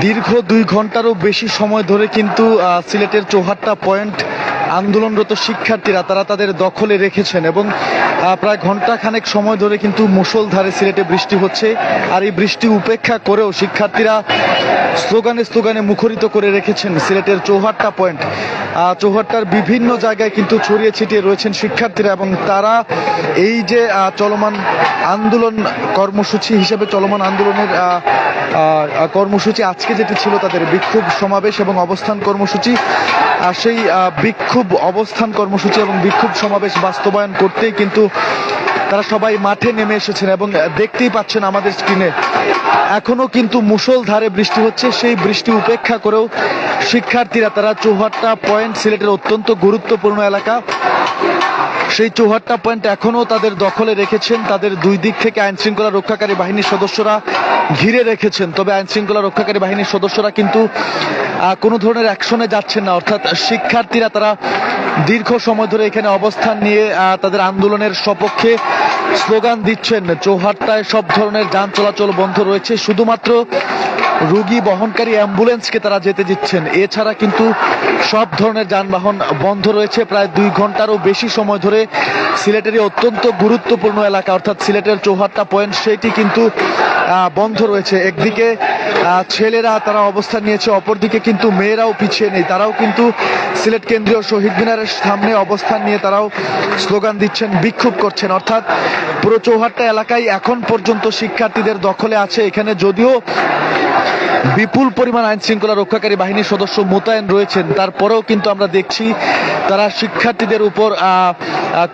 দীর্ঘ দুই ঘন্টারও বেশি সময় ধরে কিন্তু সিলেটের চৌহাট্টা পয়েন্ট আন্দোলনরত শিক্ষার্থীরা তারা তাদের দখলে রেখেছেন এবং প্রায় ঘণ্টা খানেক সময় ধরে কিন্তু মুষলধারে সিলেটে বৃষ্টি হচ্ছে। আর এই বৃষ্টি উপেক্ষা করেও শিক্ষার্থীরা স্লোগানে স্লোগানে মুখরিত করে রেখেছেন সিলেটের চৌহাট্টা পয়েন্ট। চৌহাট্টার বিভিন্ন জায়গায় কিন্তু ছড়িয়ে ছিটিয়ে রয়েছেন শিক্ষার্থীরা এবং তারা এই যে চলমান আন্দোলন কর্মসূচি হিসেবে চলমান আন্দোলনের কর্মসূচি আজকে যেটি ছিল তাদের বিক্ষোভ সমাবেশ এবং অবস্থান কর্মসূচি সেই আহ, বিক্ষোভ অবস্থান কর্মসূচি এবং বিক্ষোভ সমাবেশ বাস্তবায়ন করতেই কিন্তু তারা সবাই মাঠে নেমে এসেছেন এবং দেখতেই পাচ্ছেন আমাদের স্ক্রিনে এখনও কিন্তু মুসলধারে বৃষ্টি হচ্ছে, সেই বৃষ্টি উপেক্ষা করেও শিক্ষার্থীরা তারা চৌহাট্টা পয়েন্ট সিলেটের অত্যন্ত গুরুত্বপূর্ণ এলাকা। সেই চৌহাট্টা পয়েন্ট এখনও তাদের দখলে রেখেছেন। তাদের দুই দিক থেকে আইন শৃঙ্খলা রক্ষাকারী বাহিনীর সদস্যরা ঘিরে রেখেছেন। তবে আইন শৃঙ্খলা রক্ষাকারী বাহিনীর সদস্যরা কিন্তু কোনো ধরনের অ্যাকশনে যাচ্ছেন না। অর্থাৎ শিক্ষার্থীরা তারা দীর্ঘ সময় ধরে এখানে অবস্থান নিয়ে তাদের আন্দোলনের সপক্ষে স্লোগান দিচ্ছেন। চৌহাট্টায় সব ধরনের যান চলাচল বন্ধ রয়েছে। শুধুমাত্র রোগী বহনকারী অ্যাম্বুলেন্সকে তারা যেতে দিচ্ছেন। এছাড়া কিন্তু সব ধরনের যানবাহন বন্ধ রয়েছে। প্রায় দুই ঘন্টারও বেশি সময় ধরে সিলেটেরই অত্যন্ত গুরুত্বপূর্ণ এলাকা, অর্থাৎ সিলেটের চৌহাট্টা পয়েন্ট সেটি কিন্তু বন্ধ রয়েছে। একদিকে ছেলেরা তারা অবস্থান নিয়েছে, অপরদিকে কিন্তু মেয়েরাও পিছিয়ে নেই। তারাও কিন্তু সিলেট কেন্দ্রীয় শহীদ মিনারের সামনে অবস্থান নিয়ে তারাও স্লোগান দিচ্ছেন, বিক্ষোভ করছেন। অর্থাৎ পুরো চৌহাট্টা এলাকায় এখন পর্যন্ত শিক্ষার্থীদের দখলে আছে এখানে। যদিও বিপুল পরিমাণ আইন শৃঙ্খলা রক্ষাকারী বাহিনীর সদস্য মোতায়েন রয়েছেন। তারপরেও কিন্তু আমরা দেখছি তারা শিক্ষার্থীদের উপর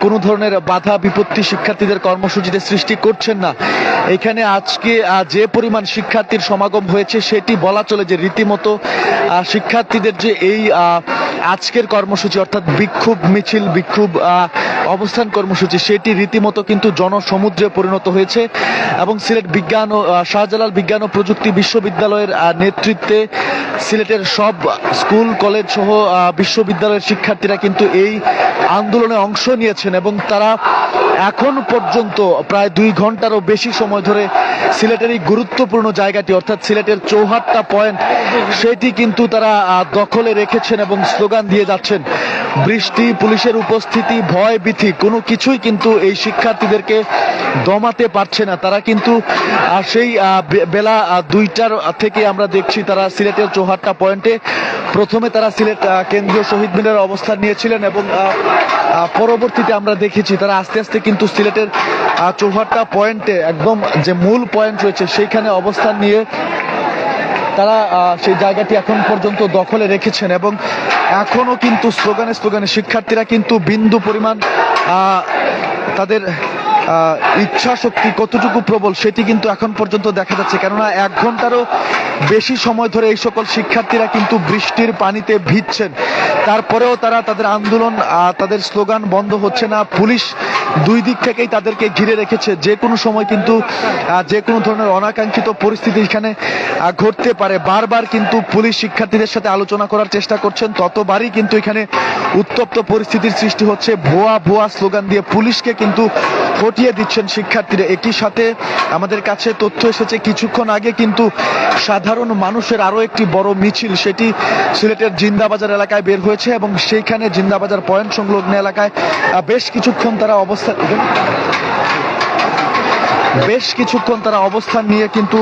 কোনো ধরনের বাধা বিপত্তি শিক্ষার্থীদের কর্মসূচিতে সৃষ্টি করছেন না। এখানে আজকে যে পরিমাণ শিক্ষার্থীর সমাগম হয়েছে সেটি বলা চলে যে রীতিমতো শিক্ষার্থীদের যে এই আজকের কর্মসূচি অর্থাৎ বিক্ষোভ মিছিল, বিক্ষোভ অবস্থান কর্মসূচি, সেটি রীতিমতো কিন্তু জনসমুদ্রে পরিণত হয়েছে এবং সিলেট বিজ্ঞান ও শাহজালাল বিজ্ঞান ও প্রযুক্তি বিশ্ববিদ্যালয়ের নেতৃত্বে সিলেটের সব স্কুল, কলেজ সহ বিশ্ববিদ্যালয়ের শিক্ষার্থীরা কিন্তু এই আন্দোলনে অংশ নিয়েছেন এবং তারা এখন পর্যন্ত প্রায় দুই ঘন্টারও বেশি সময় ধরে সিলেটের এই গুরুত্বপূর্ণ জায়গাটি, অর্থাৎ সিলেটের চৌহাট্টা পয়েন্ট, সেটি কিন্তু তারা দখলে রেখেছেন এবং স্লোগান দিয়ে যাচ্ছেন। বৃষ্টি, পুলিশের উপস্থিতি, ভয় ভীতি কোনো কিছুই কিন্তু এই শিক্ষার্থীদেরকে দমাতে পারছে না। তারা কিন্তু সেই বেলা দুইটার থেকে আমরা দেখছি তারা সিলেটের চৌহাট্টা পয়েন্টে। প্রথমে তারা সিলেট কেন্দ্রীয় শহীদ মিনারে অবস্থান নিয়েছিলেন এবং পরবর্তীতে আমরা দেখেছি তারা আস্তে আস্তে কিন্তু সিলেটের চৌহাট্টা পয়েন্টে একদম যে মূল পয়েন্ট রয়েছে সেইখানে অবস্থান নিয়ে তারা সেই জায়গাটি এখন পর্যন্ত দখলে রেখেছেন এবং এখনও কিন্তু স্লোগানে স্লোগানে শিক্ষার্থীরা কিন্তু বিন্দু পরিমাণ তাদের ইচ্ছা শক্তি কতটুকু প্রবল সেটি কিন্তু এখন পর্যন্ত দেখা যাচ্ছে। কেননা এক ঘন্টারও বেশি সময় ধরে এই সকল শিক্ষার্থীরা কিন্তু বৃষ্টির পানিতে ভিজছেন। তারপরেও তারা তাদের আন্দোলন তাদের স্লোগান বন্ধ হচ্ছে না। পুলিশ দুই দিক থেকেই তাদেরকে ঘিরে রেখেছে। যে কোনো সময় কিন্তু যে কোনো ধরনের অনাকাঙ্ক্ষিত পরিস্থিতি এখানে ঘটতে পারে। বারবার কিন্তু পুলিশ শিক্ষার্থীদের সাথে আলোচনা করার চেষ্টা করছেন। ততবারই কিন্তু এখানে উত্তপ্ত পরিস্থিতির সৃষ্টি হচ্ছে। ভুয়া ভুয়া স্লোগান দিয়ে পুলিশকে কিন্তু হটিয়ে দিচ্ছেন শিক্ষার্থীরা। একই সাথে আমাদের কাছে তথ্য এসেছে, কিছুক্ষণ আগে কিন্তু সাধারণ মানুষের আরও একটি বড় মিছিল, সেটি সিলেটের জিন্দাবাজার এলাকায় বের হয়েছে এবং সেইখানে জিন্দাবাজার পয়েন্ট সংলগ্ন এলাকায় বেশ কিছুক্ষণ তারা অবস্থান বেশ কিছুক্ষণ তারা অবস্থান নিয়ে কিন্তু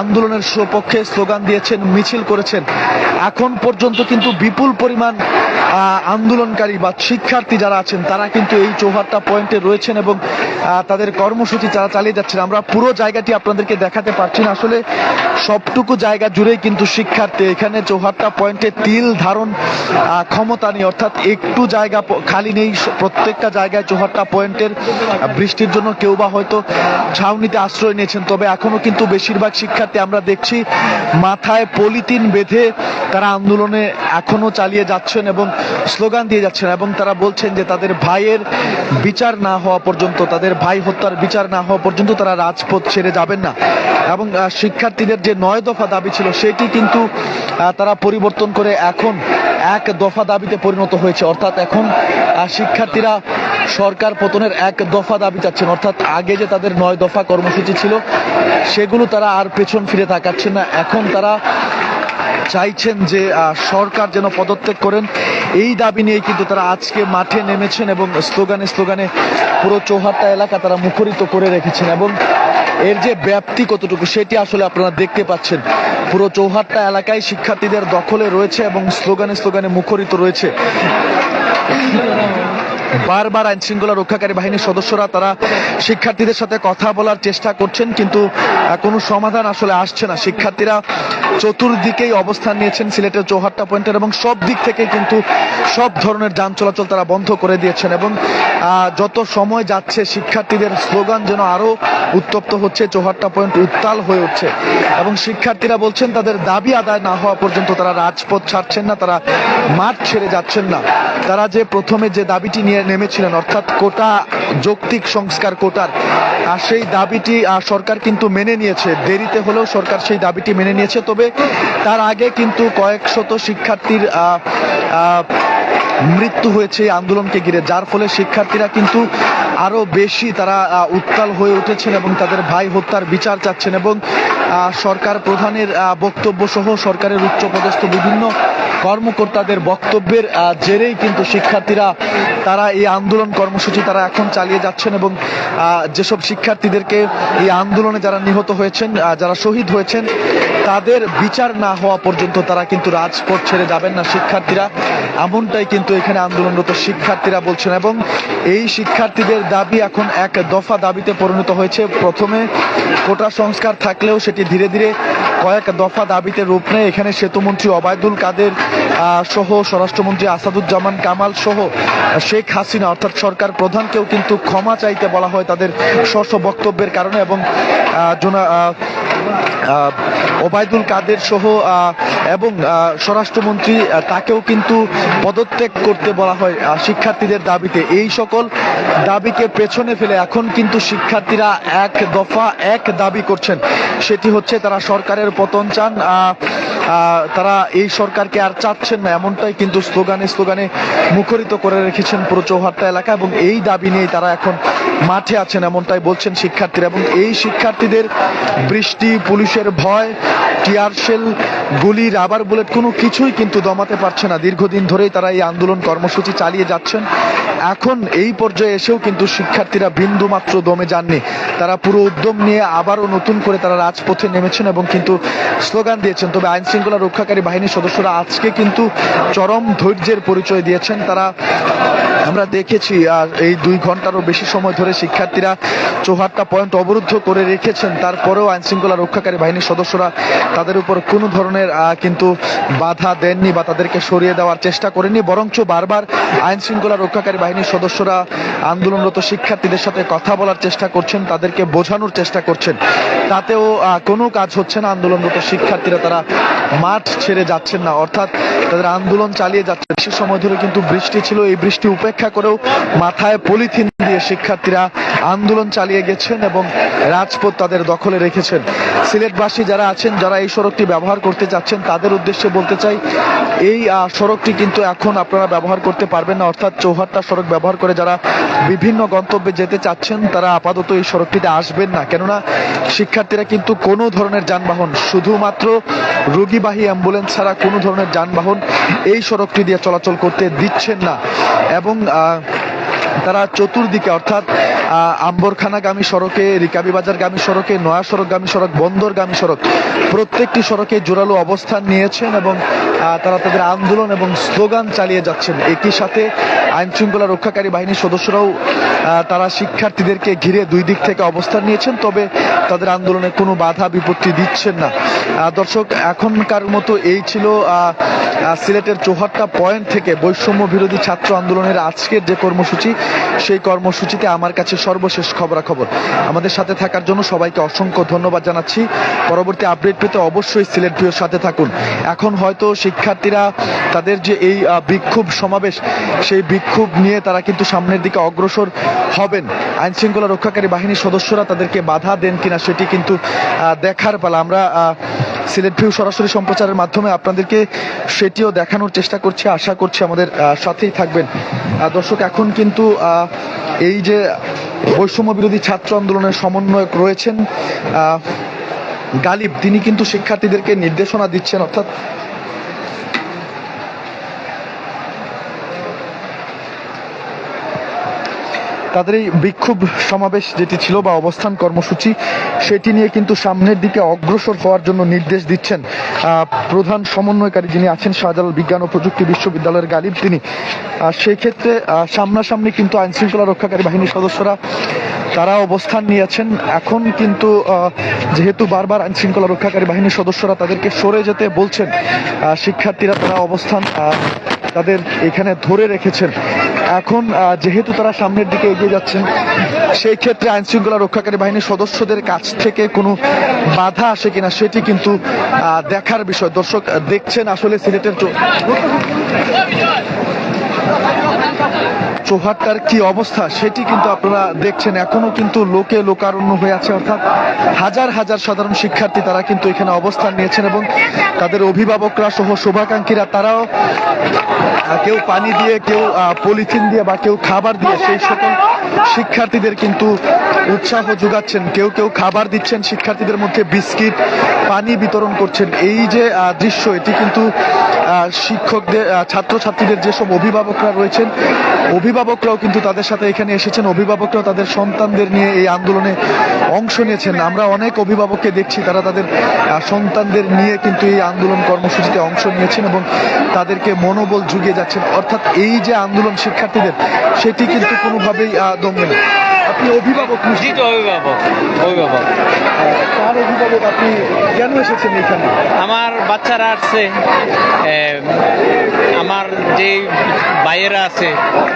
আন্দোলনের সপক্ষে স্লোগান দিয়েছেন, মিছিল করেছেন। এখন পর্যন্ত কিন্তু বিপুল পরিমাণ আন্দোলনকারী বা শিক্ষার্থী যারা আছেন, তারা কিন্তু এই চৌহাট্টা পয়েন্টে রয়েছেন এবং তাদের কর্মসূচি তারা চালিয়ে যাচ্ছেন। আমরা পুরো জায়গাটি আপনাদেরকে দেখাতে পারছি না। আসলে সবটুকু জায়গা জুড়েই কিন্তু শিক্ষার্থী। এখানে চৌহাট্টা পয়েন্টে তিল ধারণ ক্ষমতা নেই। অর্থাৎ একটু জায়গা খালি নেই। প্রত্যেকটা জায়গায় চৌহাট্টা পয়েন্টের বৃষ্টির জন্য কেউ বা হয়তো ছাউনিতে আশ্রয় নিয়েছেন, তবে এখনও কিন্তু বেশিরভাগ শিক্ষার্থী আমরা দেখছি মাথায় পলিথিন বেঁধে তারা আন্দোলনে এখনও চালিয়ে যাচ্ছেন এবং স্লোগান দিয়ে যাচ্ছেন এবং তারা বলছেন যে তাদের ভাইয়ের বিচার না হওয়া পর্যন্ত, তাদের ভাই হত্যার বিচার না হওয়া পর্যন্ত তারা রাজপথ ছেড়ে যাবেন না। এবং শিক্ষার্থীদের যে নয় দফা দাবি ছিল, সেটি কিন্তু তারা পরিবর্তন করে এখন এক দফা দাবিতে পরিণত হয়েছে। অর্থাৎ এখন শিক্ষার্থীরা সরকার পতনের এক দফা দাবি চাচ্ছেন। অর্থাৎ আগে যে তাদের নয় দফা কর্মসূচি ছিল। সেগুলো তারা আর পেছন ফিরে তাকাচ্ছেন না। এখন তারা চাইছেন যে সরকার যেন পদত্যাগ করেন। এই দাবি নিয়ে কিন্তু তারা আজকে মাঠে নেমেছেন এবং স্লোগানে স্লোগানে পুরো চৌহাট্টা এলাকা তারা মুখরিত করে রেখেছেন এবং এর যে ব্যাপ্তি কতটুকু সেটি আসলে আপনারা দেখতে পাচ্ছেন। পুরো চৌহাট্টা এলাকায় শিক্ষার্থীদের দখলে রয়েছে এবং স্লোগানে স্লোগানে মুখরিত রয়েছে। বারবার আইন শৃঙ্খলা রক্ষাকারী বাহিনীর সদস্যরা, তারা শিক্ষার্থীদের সাথে কথা বলার চেষ্টা করছেন, কিন্তু কোনো সমাধান আসলে আসছে না। শিক্ষার্থীরা চতুর্দিকেই অবস্থান নিয়েছেন সিলেটের চৌহাট্টা পয়েন্টের এবং সব দিক থেকে কিন্তু সব ধরনের যান চলাচল তারা বন্ধ করে দিয়েছেন এবং যত সময় যাচ্ছে, শিক্ষার্থীদের স্লোগান যেন আরও উত্তপ্ত হচ্ছে, চৌহাট্টা পয়েন্ট উত্তাল হয়ে উঠছে। এবং শিক্ষার্থীরা বলছেন, তাদের দাবি আদায় না হওয়া পর্যন্ত তারা রাজপথ ছাড়ছেন না, তারা মাঠ ছেড়ে যাচ্ছেন না। তারা যে প্রথমে যে দাবিটি নিয়ে নেমেছিলেন, অর্থাৎ কোটা, যৌক্তিক সংস্কার কোটার, আর সেই দাবিটি সরকার কিন্তু মেনে নিয়েছে। দেরিতে হলেও সরকার সেই দাবিটি মেনে নিয়েছে, তবে তার আগে কিন্তু কয়েক শত শিক্ষার্থীর মৃত্যু হয়েছে এই আন্দোলনকে ঘিরে, যার ফলে শিক্ষার্থীরা কিন্তু আরও বেশি তারা উত্তাল হয়ে উঠেছেন এবং তাদের ভাই হত্যার বিচার চাচ্ছেন এবং সরকার প্রধানের বক্তব্য সহ সরকারের উচ্চপদস্থ বিভিন্ন কর্মকর্তাদের বক্তব্যের জেরেই কিন্তু শিক্ষার্থীরা তারা এই আন্দোলন কর্মসূচি তারা এখন চালিয়ে যাচ্ছেন এবং যেসব শিক্ষার্থীদেরকে এই আন্দোলনে যারা নিহত হয়েছেন যারা শহীদ হয়েছেন, তাদের বিচার না হওয়া পর্যন্ত তারা কিন্তু রাজপথ ছেড়ে যাবেন না শিক্ষার্থীরা। এমনটাই কিন্তু এখানে আন্দোলনরত শিক্ষার্থীরা বলছেন, এবং এই শিক্ষার্থীদের দাবি এখন এক দফা দাবিতে পরিণত হয়েছে। প্রথমে কোটা সংস্কার থাকলেও সেটি ধীরে ধীরে কয়েক দফা দাবিতে রূপ নেয়। এখানে সেতুমন্ত্রী অবায়দুল কাদের সহ স্বরাষ্ট্রমন্ত্রী আসাদুজ্জামান কামাল সহ শেখ হাসিনা, অর্থাৎ সরকার প্রধানকেও কিন্তু ক্ষমা চাইতে বলা হয় তাদের স্ব বক্তব্যের কারণে এবং ওবায়দুল কাদের সহ এবং স্বরাষ্ট্রমন্ত্রী তাকেও কিন্তু পদত্যাগ করতে বলা হয় শিক্ষার্থীদের দাবিতে। এই সকল দাবিকে পেছনে ফেলে এখন কিন্তু শিক্ষার্থীরা এক দফা এক দাবি করছেন। সেটি হচ্ছে তারা সরকারের পতন চান তারা এই সরকারকে আর চাচ্ছেন না, এমনটাই কিন্তু স্লোগানে স্লোগানে মুখরিত করে রেখেছেন পুরো চৌহাট্টা এলাকা এবং এই দাবি নিয়ে তারা এখন মাঠে আছেন, এমনটাই বলছেন শিক্ষার্থীরা এবং এই শিক্ষার্থীদের বৃষ্টি, পুলিশের ভয়, টিয়ার শেল, গুলি, রাবার বুলেট কোনো কিছুই কিন্তু দমাতে পারছে না। দীর্ঘদিন ধরেই তারা এই আন্দোলন কর্মসূচি চালিয়ে যাচ্ছেন। এখন এই পর্যায়ে এসেও কিন্তু শিক্ষার্থীরা বিন্দু মাত্র দমে যাননি। তারা পুরো উদ্যম নিয়ে আবারও নতুন করে তারা রাজপথে নেমেছেন এবং কিন্তু স্লোগান দিয়েছেন। তবে আইন শৃঙ্খলা রক্ষাকারী বাহিনীর সদস্যরা আজকে কিন্তু চরম ধৈর্যের পরিচয় দিয়েছেন। তারা আমরা দেখেছি, আর এই দুই ঘন্টারও বেশি সময় ধরে শিক্ষার্থীরা চৌহাট্টা পয়েন্ট অবরুদ্ধ করে রেখেছেন। তারপরেও আইন শৃঙ্খলা রক্ষাকারী বাহিনীর সদস্যরা তাদের উপর কোনো ধরনের কিন্তু বাধা দেননি বা তাদেরকে সরিয়ে দেওয়ার চেষ্টা করেনি বরঞ্চ বারবার আইন শৃঙ্খলা রক্ষাকারী বাহিনীর সদস্যরা আন্দোলনরত শিক্ষার্থীদের সাথে কথা বলার চেষ্টা করছেন, তাদেরকে বোঝানোর চেষ্টা করছেন। তাতেও কোনো কাজ হচ্ছে না। আন্দোলনরত শিক্ষার্থীরা তারা মাঠ ছেড়ে যাচ্ছেন না। অর্থাৎ তাদের আন্দোলন চালিয়ে যাচ্ছে। বেশি সময় ধরে কিন্তু বৃষ্টি ছিল। এই বৃষ্টি উপেক্ষা করেও মাথায় পলিথিন দিয়ে শিক্ষার্থীরা আন্দোলন চালিয়ে গেছেন এবং রাজপথ তাদের দখলে রেখেছেন। সিলেটবাসী যারা আছেন, যারা এই সড়কটি ব্যবহার করতে চাচ্ছেন তাদের উদ্দেশ্যে বলতে চাই, এই সড়কটি কিন্তু এখন আপনারা ব্যবহার করতে পারবেন না। অর্থাৎ চৌহাট্টা সড়ক ব্যবহার করে যারা বিভিন্ন গন্তব্যে যেতে চাচ্ছেন, তারা আপাতত এই সড়কটিতে আসবেন না। কেননা শিক্ষার্থীরা কিন্তু কোনো ধরনের যানবাহন, শুধুমাত্র রোগীবাহী অ্যাম্বুলেন্স ছাড়া কোনো ধরনের যানবাহন এই সড়কটি দিয়ে চলাচল করতে দিচ্ছেন না। এবং Uh, তারা চতুর্দিকে, অর্থাৎ আম্বরখানাগামী সড়কে, রিকাবি বাজারগামী সড়কে, নয়া সড়কগামী সড়ক, বন্দরগামী সড়ক, প্রত্যেকটি সড়কে জোরালো অবস্থান নিয়েছেন এবং তারা তাদের আন্দোলন এবং স্লোগান চালিয়ে যাচ্ছেন। একই সাথে আইন শৃঙ্খলা রক্ষাকারী বাহিনীর সদস্যরাও তারা শিক্ষার্থীদেরকে ঘিরে দুই দিক থেকে অবস্থান নিয়েছেন, তবে তাদের আন্দোলনে কোনো বাধা বিপত্তি দিচ্ছেন না। দর্শক, এখনকার মতো এই ছিল সিলেটের চৌহাট্টা পয়েন্ট থেকে বৈষম্য বিরোধী ছাত্র আন্দোলনের আজকের যে কর্মসূচি সেই কর্মসূচিতে আমার কাছে সর্বশেষ খবরাখবর। আমাদের সাথে থাকার জন্য সবাইকে অসংখ্য ধন্যবাদ জানাচ্ছি। পরবর্তী আপডেট পেতে অবশ্যই সিলেট ভিউর সাথে থাকুন। এখন হয়তো শিক্ষার্থীরা তাদের যে এই বিক্ষোভ সমাবেশ, সেই বিক্ষোভ নিয়ে তারা কিন্তু সামনের দিকে অগ্রসর হবেন। আইন শৃঙ্খলা রক্ষাকারী বাহিনীর সদস্যরা তাদেরকে বাধা দেন কিনা সেটি কিন্তু দেখার পালা। আমরা সিলেট ভিউ সরাসরি সম্প্রচারের মাধ্যমে আপনাদেরকে সেটিও দেখানোর চেষ্টা করছি, আশা করছি আমাদের সাথেই থাকবেন। দর্শক, এখন কিন্তু এই যে বৈষম্য বিরোধী ছাত্র আন্দোলনের সমন্বয়ক রয়েছেন গালিব। তিনি কিন্তু শিক্ষার্থীদেরকে নির্দেশনা দিচ্ছেন, অর্থাৎ তাদের এই বিক্ষোভ সমাবেশ যেটি ছিল বা অবস্থান কর্মসূচি, সেটি নিয়ে কিন্তু সামনের দিকে অগ্রসর হওয়ার জন্য নির্দেশ দিচ্ছেন প্রধান সমন্বয়কারী যিনি আছেন, শাহজালাল বিজ্ঞান ও প্রযুক্তি বিশ্ববিদ্যালয়ের গালিব তিনি। সেই ক্ষেত্রে সামনাসামনি কিন্তু আইন শৃঙ্খলা রক্ষাকারী বাহিনীর সদস্যরা, তারা অবস্থান নিয়েছেন। এখন কিন্তু যেহেতু বারবার আইন শৃঙ্খলা রক্ষাকারী বাহিনীর সদস্যরা তাদেরকে সরে যেতে বলছেন শিক্ষার্থীরা তারা অবস্থান তাদের এখানে ধরে রেখেছেন। এখন যেহেতু তারা সামনের দিকে এগিয়ে যাচ্ছেন, সেই ক্ষেত্রে আইন শৃঙ্খলা রক্ষাকারী বাহিনীর সদস্যদের কাছ থেকে কোনো বাধা আসে কিনা সেটি কিন্তু দেখার বিষয়। দর্শক, দেখছেন আসলে সিলেটের চৌহাট্টার কি অবস্থা সেটি কিন্তু আপনারা দেখছেন। এখনও কিন্তু লোকে লোকারণ্য হয়ে আছে, অর্থাৎ হাজার হাজার সাধারণ শিক্ষার্থী তারা কিন্তু এখানে অবস্থান নিয়েছেন এবং তাদের অভিভাবকরা সহ শুভাকাঙ্ক্ষীরা তারাও কেউ পানি দিয়ে, কেউ পলিথিন দিয়ে বা কেউ খাবার দিয়ে সেই সকল শিক্ষার্থীদের কিন্তু উৎসাহ যোগাচ্ছেন। কেউ কেউ খাবার দিচ্ছেন, শিক্ষার্থীদের মধ্যে বিস্কিট, পানি বিতরণ করছেন। এই যে দৃশ্য, এটি কিন্তু শিক্ষকদের ছাত্রছাত্রীদের যেসব অভিভাবকরা রয়েছেন অভিভাবকরাও কিন্তু তাদের সাথে এখানে এসেছেন। অভিভাবকরাও তাদের সন্তানদের নিয়ে এই আন্দোলনে অংশ নিয়েছেন। আমরা অনেক অভিভাবককে দেখছি, তারা তাদের সন্তানদের নিয়ে কিন্তু এই আন্দোলন কর্মসূচিতে অংশ নিয়েছেন এবং তাদেরকে মনোবল জুগিয়ে যাচ্ছেন। অর্থাৎ এই যে আন্দোলন শিক্ষার্থীদের, সেটি কিন্তু কোনোভাবেই দমবে না আপনি অভিভাবক অভিভাবক অভিভাবক। আহ, অভিভাবক আপনি কেন এসেছেন এখানে? আমার বাচ্চারা আসছে আমার যে ভাইয়েরা আছে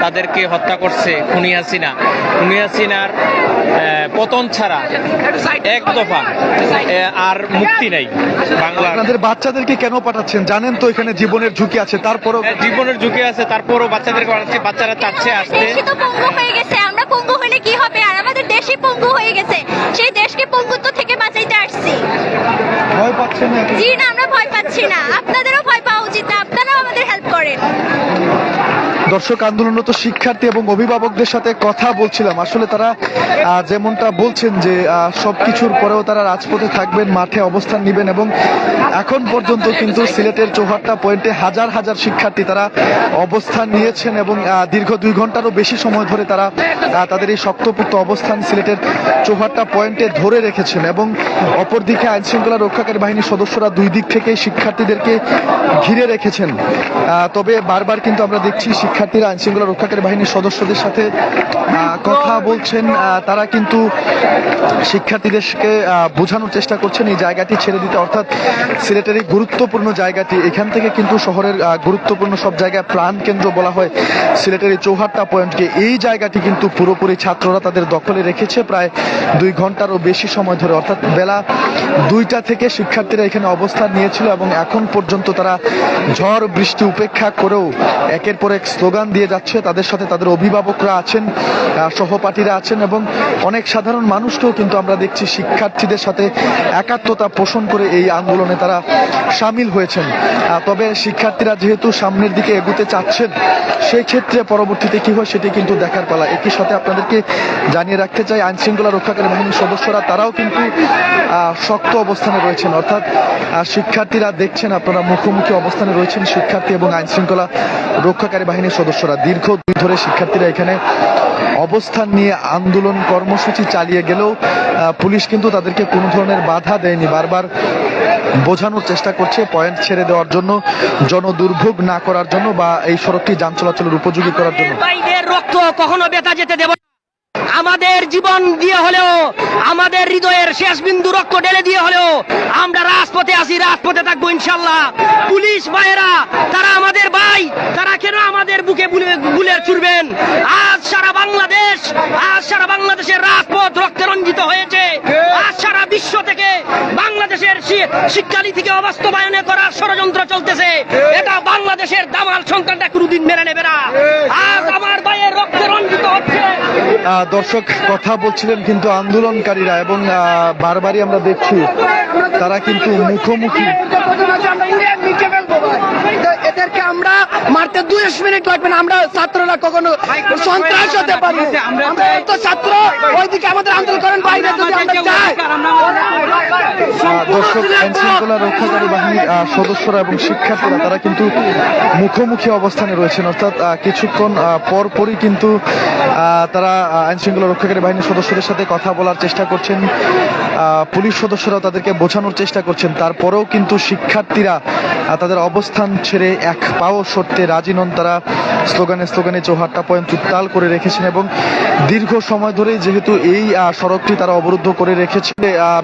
তাদেরকে হত্যা করছে খুনি হাসিনা। খুনি হাসিনার পতন ছাড়া এক দফা আর মুক্তি নাই বাংলার। আপনাদের বাচ্চাদেরকে কেন পাঠাচ্ছেন? জানেন তো এখানে জীবনের ঝুঁকি আছে তারপরও জীবনের ঝুঁকি আছে তারপরও বাচ্চাদেরকে পাঠাচ্ছে বাচ্চারা চাচ্ছে আসতে হয়ে আমরা পঙ্গু হলে কি হবে? আর আমাদের দেশই পঙ্গু হয়ে গেছে। সেই দেশকে পঙ্গুত্ব থেকে বাঁচাইতে আসছি। ভয় পাচ্ছেন না জি না আমরা ভয় পাচ্ছি না। আপনাদেরও ভয় পাওয়া উচিত না আপনারাও আমাদের হেল্প করেন। দর্শক আন্দোলনরত শিক্ষার্থী এবং অভিভাবকদের সাথে কথা বলছিলাম। আসলে তারা যেমনটা বলছেন যে আহ, সবকিছুর পরেও তারা রাজপথে থাকবেন মাঠে অবস্থান নেবেন এবং এখন পর্যন্ত কিন্তু সিলেটের চৌহাট্টা পয়েন্টে হাজার হাজার শিক্ষার্থী তারা অবস্থান নিয়েছেন এবং দীর্ঘ দুই ঘন্টারও বেশি সময় ধরে তারা তাদের এই শক্তপুক্ত অবস্থান সিলেটের চৌহাট্টা পয়েন্টে ধরে রেখেছেন এবং অপরদিকে আইন শৃঙ্খলা রক্ষাকারী বাহিনীর সদস্যরা দুই দিক থেকে শিক্ষার্থীদেরকে ঘিরে রেখেছেন। তবে বারবার কিন্তু আমরা দেখছি শিক্ষার্থীরা আইন শৃঙ্খলা রক্ষাকারী বাহিনীর সদস্যদের সাথে কথা বলছেন। তারা কিন্তু শিক্ষার্থীদেরকে বোঝানোর চেষ্টা করছেন এই জায়গাটি ছেড়ে দিতে। অর্থাৎ সিলেটের এই গুরুত্বপূর্ণ জায়গাটি, এখান থেকে কিন্তু শহরের গুরুত্বপূর্ণ সব জায়গায় প্রাণ কেন্দ্র বলা হয় সিলেটের এই চৌহাট্টা পয়েন্টকে। এই জায়গাটি কিন্তু পুরোপুরি ছাত্ররা তাদের দখলে রেখেছে প্রায় দুই ঘন্টারও বেশি সময় ধরে। অর্থাৎ বেলা দুইটা থেকে শিক্ষার্থীরা এখানে অবস্থান নিয়েছিল এবং এখন পর্যন্ত তারা ঝড় বৃষ্টি উপেক্ষা করেও একের পর এক স্লোগান দিয়ে যাচ্ছে, তাদের সাথে তাদের অভিভাবকরা আছেন সহপাঠীরা আছেন এবং অনেক সাধারণ মানুষকেও কিন্তু আমরা দেখছি, শিক্ষার্থীদের সাথে একাত্মতা পোষণ করে এই আন্দোলনে তারা সামিল হয়েছেন। তবে শিক্ষার্থীরা যেহেতু সামনের দিকে এগুতে চাচ্ছেন সেই ক্ষেত্রে পরবর্তীতে কি হয় সেটি কিন্তু দেখার পালা। একই সাথে আপনাদেরকে জানিয়ে রাখতে চাই আইন শৃঙ্খলা রক্ষাকারী বাহিনীর সদস্যরা, তারাও কিন্তু শক্ত অবস্থানে রয়েছেন। অর্থাৎ শিক্ষার্থীরা দেখছেন, আপনারা মুখোমুখি অবস্থানে রয়েছেন শিক্ষার্থী এবং আইন শৃঙ্খলা রক্ষাকারী বাহিনীর সদস্যরা দীর্ঘ দিন ধরে শিক্ষার্থীরা এখানে অবস্থান নিয়ে আন্দোলন কর্মসূচি চালিয়ে গেলেও পুলিশ কিন্তু তাদেরকে কোনো ধরনের বাধা দেয়নি। বারবার বোঝানোর চেষ্টা করছে পয়েন্ট ছেড়ে দেওয়ার জন্য, জনদুর্ভোগ না করার জন্য বা এই সড়কটি যান চলাচলের উপযোগী করার জন্য। রক্ত কখনো বেতা যেতে দেব আমাদের জীবন দিয়ে হলেও, আমাদের হৃদয়ের শেষ বিন্দু রক্ত ঢেলে দিয়ে হলেও, আমরা রাজপথে আছি, রাজপথে থাকব ইনশাল্লাহ। পুলিশ ভাইয়েরা, তারা আমাদের ভাই তারা কেন আমাদের বুকে বুলে- বুলে চুরবেন আজ সারা বাংলাদেশ আজ সারা বাংলাদেশের রাজপথ রক্তে রঞ্জিত হয়েছে। আজ সারা বিশ্ব থেকে বাংলাদেশের আমাদের শি- শিক্ষানীতিকে অবাস্তবায়নে করার ষড়যন্ত্র চলতেছে। এটা বাংলাদেশের দামাল সন্তানটা কোনোদিন মেনে নেবে না। আজ আমার ভাইয়ের রক্তে রঞ্জিত হচ্ছে। দর্শক কথা বলছিলেন কিন্তু আন্দোলনকারীরা এবং বারবারই আমরা দেখছি তারা কিন্তু মুখোমুখি। এদেরকে আমরা মারতে দুই মিনিট লাগবে না। আমরা ছাত্ররা কখনো সন্ত্রাস হতে পারি আমরা তো ছাত্র ওইদিকে আমাদের আন্দোলন করেন বাইরে যদি আমরা যাই। দর্শক আইন শৃঙ্খলা রক্ষাকারী বাহিনীর সদস্যরা এবং শিক্ষার্থীরা তারা কিন্তু মুখোমুখি অবস্থানে রয়েছেন। অর্থাৎ কিছুক্ষণ আহ, পর পরই কিন্তু তারা আইন শৃঙ্খলা রক্ষাকারী বাহিনীর সদস্যদের সাথে কথা বলার চেষ্টা করছেন। পুলিশ সদস্যরাও তাদেরকে বোঝানোর চেষ্টা করছেন। তারপরেও কিন্তু শিক্ষার্থীরা তাদের অবস্থান ছেড়ে এক পাও সরতে রাজি নন। তারা স্লোগানে স্লোগানে চৌহাট্টা পয়েন্ট উত্তাল করে রেখেছেন। এবং দীর্ঘ সময় ধরে যেহেতু এই সড়কটি তারা অবরুদ্ধ করে রেখেছে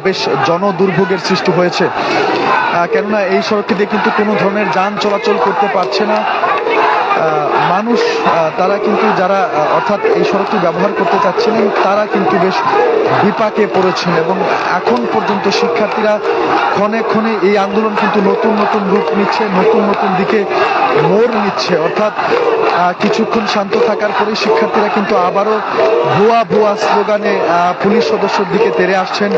বেশ জনদুর্ভোগের সৃষ্টি হয়েছে। কেননা এই সড়কটিতে কিন্তু কোনো ধরনের যান চলাচল করতে পারছে না। মানুষ তারা কিন্তু যারা অর্থাৎ এই সড়কটি ব্যবহার করতে চাচ্ছিলেন তারা কিন্তু বেশ বিপাকে পড়েছেন এবং এখন পর্যন্ত শিক্ষার্থীরা ক্ষণে ক্ষণে এই আন্দোলন কিন্তু নতুন নতুন রূপ নিচ্ছে, নতুন নতুন দিকে মোড় নিচ্ছে। অর্থাৎ কিছুক্ষণ শান্ত থাকার পরে শিক্ষার্থীরা কিন্তু আবারও ভুয়া ভুয়া স্লোগানে পুলিশ সদস্যর দিকে তেড়ে আসছেন।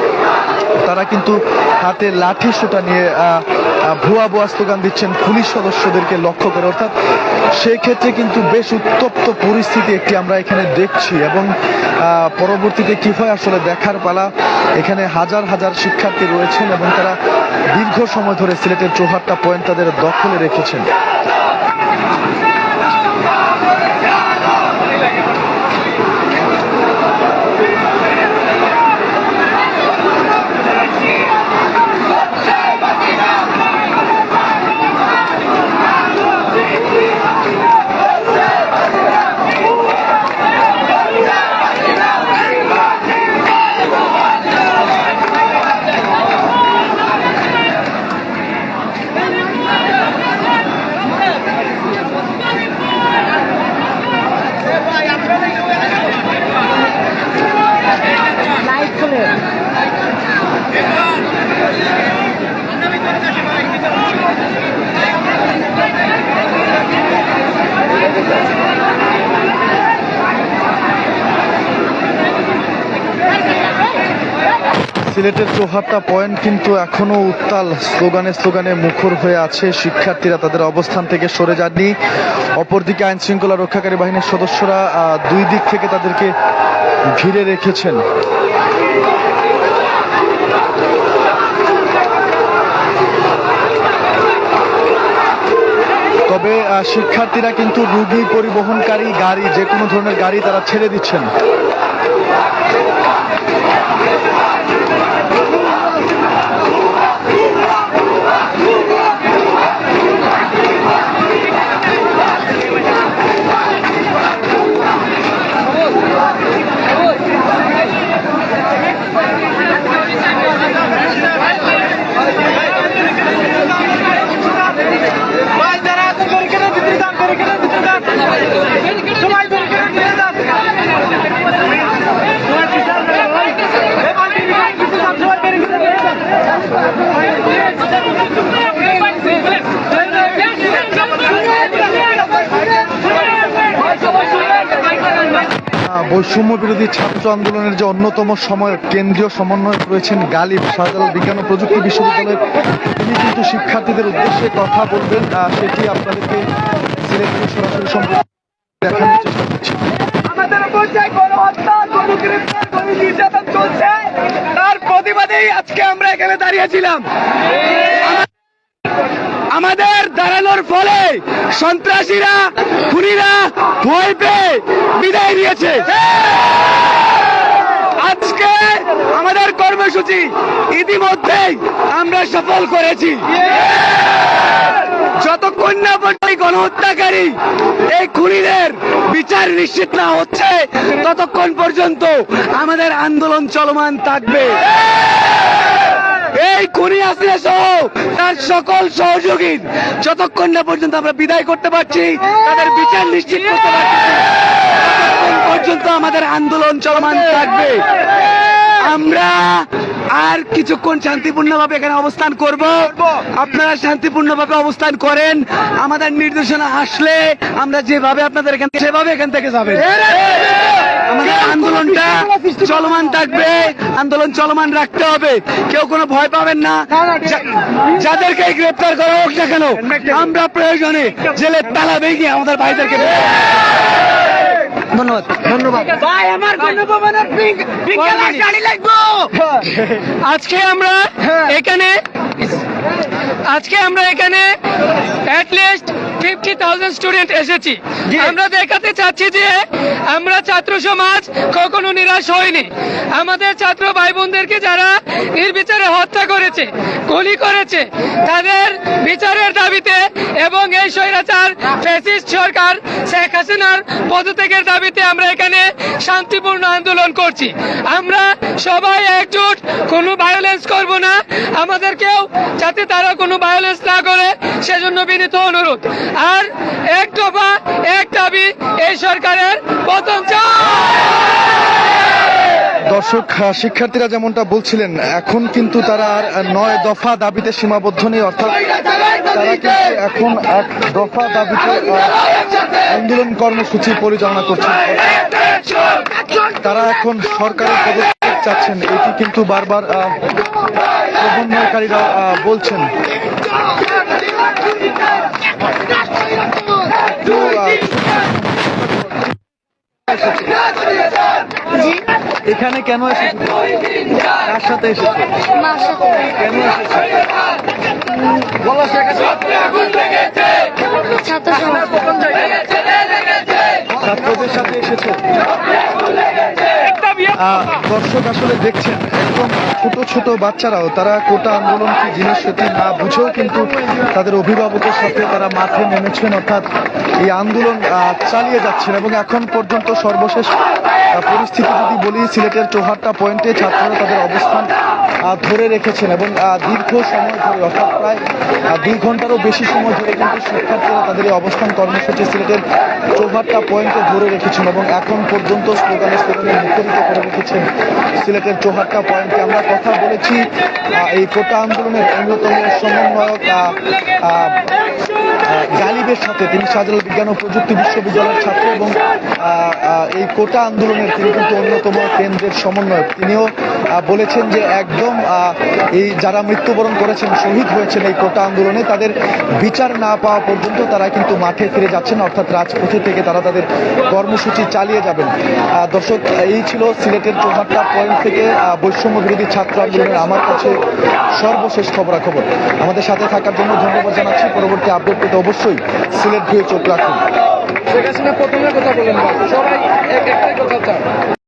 তারা কিন্তু হাতে লাঠি সোটা নিয়ে ভুয়া ভুয়া স্লোগান দিচ্ছেন পুলিশ সদস্যদেরকে লক্ষ্য করে। অর্থাৎ সেই ক্ষেত্রে কিন্তু বেশ উত্তপ্ত পরিস্থিতি একটি আমরা এখানে দেখছি এবং পরবর্তীতে কি হয় আসলে দেখার পালা। এখানে হাজার হাজার শিক্ষার্থী রয়েছেন এবং তারা দীর্ঘ সময় ধরে সিলেটের চৌহাট্টা পয়েন্ট তাদের দখলে রেখেছেন। সিলেটের চৌহাট্টা পয়েন্ট কিন্তু এখনও উত্তাল স্লোগানে স্লোগানে মুখর হয়ে আছে শিক্ষার্থীরা। তাদের অবস্থান থেকে সরে যাননি। অপরদিকে আইন শৃঙ্খলা রক্ষাকারী বাহিনীর সদস্যরা দুই দিক থেকে তাদেরকে ঘিরে রেখেছেন। তবে শিক্ষার্থীরা কিন্তু রুগী পরিবহনকারী, গাড়ি, যে কোনো ধরনের গাড়ি তারা ছেড়ে দিচ্ছেন। বিরোধী ছাত্র আন্দোলনের যে অন্যতম সময় কেন্দ্রীয় সমন্বয়ক রয়েছেন গালিব, শাহজালাল বিজ্ঞান ও প্রযুক্তি বিশ্ববিদ্যালয়ের তিনি কিন্তু শিক্ষার্থীদের উদ্দেশ্যে কথা বলবেন সেটি আপনাদেরকে সিলেট সরাসরি সম্পর্কে দেখানোর চেষ্টা করছি। তার প্রতিবাদেই আজকে আমরা এখানে দাঁড়িয়েছিলাম আমাদের দাঁড়ানোর ফলে সন্ত্রাসীরা, খুনিরা ভয় পেয়ে বিদায় নিয়েছে। আজকে আমাদের কর্মসূচি ইতিমধ্যেই আমরা সফল করেছি। যতক্ষণ না পর্যন্ত গণহত্যাকারী, এই খুনিদের বিচার নিশ্চিত না হচ্ছে, ততক্ষণ পর্যন্ত আমাদের আন্দোলন চলমান থাকবে। এই খুনি আসলে সহ, তার সকল সহযোগী, যতক্ষণ না পর্যন্ত আমরা বিদায় করতে পারছি, তাদের বিচার নিশ্চিত করতে পারছি। পর্যন্ত আমাদের আন্দোলন চলমান থাকবে। আমরা আর কিছুক্ষণ শান্তিপূর্ণভাবে এখানে অবস্থান করব। আপনারা শান্তিপূর্ণভাবে অবস্থান করেন। আমাদের নির্দেশনা আসলে আমরা যেভাবে আপনাদের এখান সেভাবে এখান থেকে যাবেন। আমাদের আন্দোলনটা চলমান থাকবে। আন্দোলন চলমান রাখতে হবে। কেউ কোনো ভয় পাবেন না। যাদেরকে গ্রেপ্তার করা হোক না কেন আমরা প্রয়োজনে জেলের তালা ভেঙে আমাদের ভাইদেরকে ধন্যবাদ ধন্যবাদ। ভাই আমার আজকে আমরা এখানে আজকে আমরা এখানে লিস্ট ফিফটি থাউজেন্ড স্টুডেন্ট এসেছি। আমরা দেখাতে চাচ্ছি যে আমরা ছাত্র সমাজ কখনো নিরাশ হয়নি আমাদের ছাত্র ভাই বোনদেরকে যারা নির্বিচারে হত্যা করেছে গুলি করেছে তাদের বিচারের দাবিতে এবং এই স্বৈরাচার ফ্যাসিস্ট সরকার শেখ হাসিনার পদত্যাগের দাবিতে আমরা এখানে শান্তিপূর্ণ আন্দোলন করছি। আমরা সবাই একজোট কোনো ভায়োলেন্স করব না। আমাদেরকেও যাতে তারা কোনো ভায়োলেন্স না করে সেজন্য বিনীত অনুরোধ। আর এক দফা এক দাবি এই সরকারের চাই। দর্শক শিক্ষার্থীরা যেমনটা বলছিলেন এখন কিন্তু তারা আর নয় দফা দাবিতে সীমাবদ্ধ নেই অর্থাৎ তারা কিন্তু এখন এক দফা দাবিতে আন্দোলন কর্মসূচি পরিচালনা করছেন। তারা এখন সরকারের পদক্ষেপ চাচ্ছেন এটি কিন্তু বারবার সমন্বয়কারীরা বলছেন। এখানে কেন এসেছে? কার সাথে এসেছে? কেন এসেছে? বলো শেখাচ্ছে ছাত্রদের সাথে এসেছে? দর্শক আসলে দেখছেন, একদম ছোট ছোট বাচ্চারাও, তারা কোটা আন্দোলন কি জিনিস সেটি না বুঝেও কিন্তু তাদের অভিভাবকের সাথে তারা মাঠে নেমেছেন, অর্থাৎ এই আন্দোলন চালিয়ে যাচ্ছেন। এবং এখন পর্যন্ত সর্বশেষ পরিস্থিতি যদি বলি, সিলেটের চৌহাট্টা পয়েন্টে ছাত্ররা তাদের অবস্থান ধরে রেখেছেন এবং দীর্ঘ সময় ধরে, অর্থাৎ প্রায় দুই ঘন্টারও বেশি সময় ধরে কিন্তু শিক্ষার্থীরা তাদের এই অবস্থান কর্মসূচি সিলেটের চৌহাট্টা পয়েন্টে ধরে রেখেছেন এবং এখন পর্যন্ত স্লোগানে স্লোগানে মুখরিত করে রেখেছেন সিলেটের চৌহাট্টা পয়েন্টে আমরা কথা বলেছি এই কোটা আন্দোলনের অন্যতম সমন্বয়ক গালিবের সাথে। তিনি শাহজালাল বিজ্ঞান ও প্রযুক্তি বিশ্ববিদ্যালয়ের ছাত্র এবং এই কোটা আন্দোলনের তিনি কিন্তু অন্যতম কেন্দ্রের সমন্বয়ক। তিনিও বলেছেন যে একদম এই যারা মৃত্যুবরণ করেছেন, শহীদ হয়েছেন এই কোটা আন্দোলনে, তাদের বিচার না পাওয়া পর্যন্ত তারা কিন্তু মাঠে ফিরে যাচ্ছেন, অর্থাৎ রাজপথে থেকে তারা তাদের কর্মসূচি চালিয়ে যাবেন। দর্শক, এই ছিল সিলেটের চৌহাট্টা পয়েন্ট থেকে বৈষম্য বিরোধী ছাত্র আন্দোলনের আমার কাছে সর্বশেষ খবরাখবর। আমাদের সাথে থাকার জন্য ধন্যবাদ জানাচ্ছি। পরবর্তী আপডেট পেতে অবশ্যই সিলেট ভিউ চোখ রাখুন। শেখ হাসিনা প্রথমে কথা বলেন সবাই এক একটাই কথা চায়।